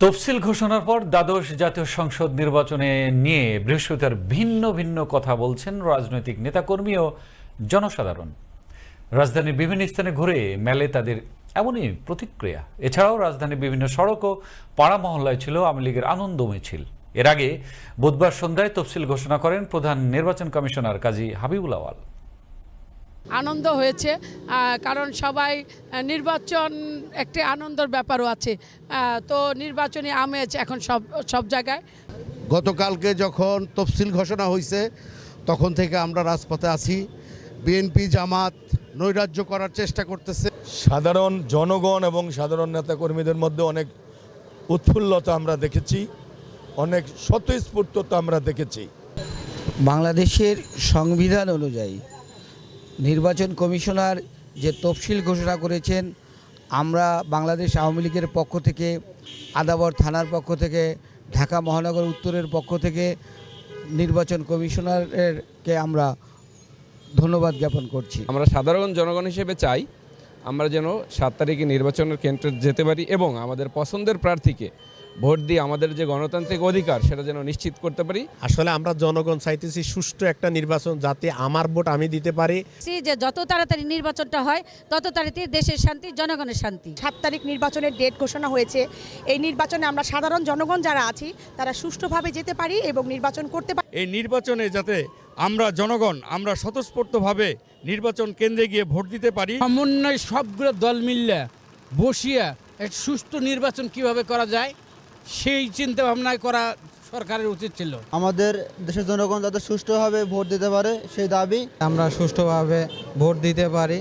তফসিল ঘোষণার পর দ্বাদশ জাতীয় সংসদ নির্বাচনে নিয়ে বৃহস্পতিবার ভিন্ন ভিন্ন কথা বলছেন রাজনৈতিক নেতাকর্মী ও জনসাধারণ। রাজধানীর বিভিন্ন স্থানে ঘুরে মেলে তাদের এমনই প্রতিক্রিয়া। এছাড়াও রাজধানীর বিভিন্ন সড়ক ও পাড়া মহল্লায় ছিল আওয়ামী লীগের আনন্দ মিছিল এর আগে বুধবার সন্ধ্যায় তফসিল ঘোষণা করেন প্রধান নির্বাচন কমিশনার কাজী হাবিবুল আওয়াল আনন্দ হয়েছে কারণ সবাই নির্বাচন একটি আনন্দের ব্যাপারও আছে। তো নির্বাচনী আমেজ এখন সব সব জায়গায়। গতকালকে যখন তফসিল ঘোষণা হয়েছে তখন থেকে আমরা রাজপথে আছি। বিএনপি জামাত নৈরাজ্য করার চেষ্টা করতেছে। সাধারণ জনগণ এবং সাধারণ নেতাকর্মীদের মধ্যে অনেক উৎফুল্লতা আমরা দেখেছি অনেক স্বতঃস্ফূর্ততা আমরা দেখেছি। বাংলাদেশের সংবিধান অনুযায়ী নির্বাচন কমিশনার যে তফসিল ঘোষণা করেছেন, আমরা বাংলাদেশ আওয়ামী লীগের পক্ষ থেকে, আদাবর থানার পক্ষ থেকে, ঢাকা মহানগর উত্তরের পক্ষ থেকে নির্বাচন কমিশনারকে আমরা ধন্যবাদ জ্ঞাপন করছি। আমরা সাধারণ জনগণ হিসেবে চাই, আমরা যেন সাত তারিখে নির্বাচনের কেন্দ্রে যেতে পারি এবং আমাদের পছন্দের প্রার্থীকে ভোট দিয়ে আমাদের যে গণতান্ত্রিক অধিকার সেটা যেন নিশ্চিত করতে পারি। আসলে আমরা জনগণ চাইতেছি সুষ্ঠু একটা নির্বাচন যাতে আমার ভোট আমি দিতে পারি। যে যত তাড়াতাড়ি নির্বাচনটা হয় তত তাড়াতাড়ি দেশের শান্তি জনগণের শান্তি। সাত তারিখ নির্বাচনের ডেট ঘোষণা হয়েছে। এই নির্বাচনে আমরা সাধারণ জনগণ যারা আছি তারা সুষ্ঠুভাবে যেতে পারি এবং নির্বাচন করতে পারি। এই নির্বাচনে যাতে আমরা জনগণ আমরা স্বতঃস্ফূর্তভাবে নির্বাচন কেন্দ্রে গিয়ে ভোট দিতে পারি। সমন্বয় সবগুলো দল মিললে বসিয়া এক সুষ্ঠু নির্বাচন কীভাবে করা যায় সেই চিন্তা ভাবনা করা সরকারের উচিত ছিল। আমাদের দেশের জনগণ যাতে সুষ্ঠুভাবে ভোট দিতে পারে সেই দাবি আমরা সুষ্ঠুভাবে ভোট দিতে পারি।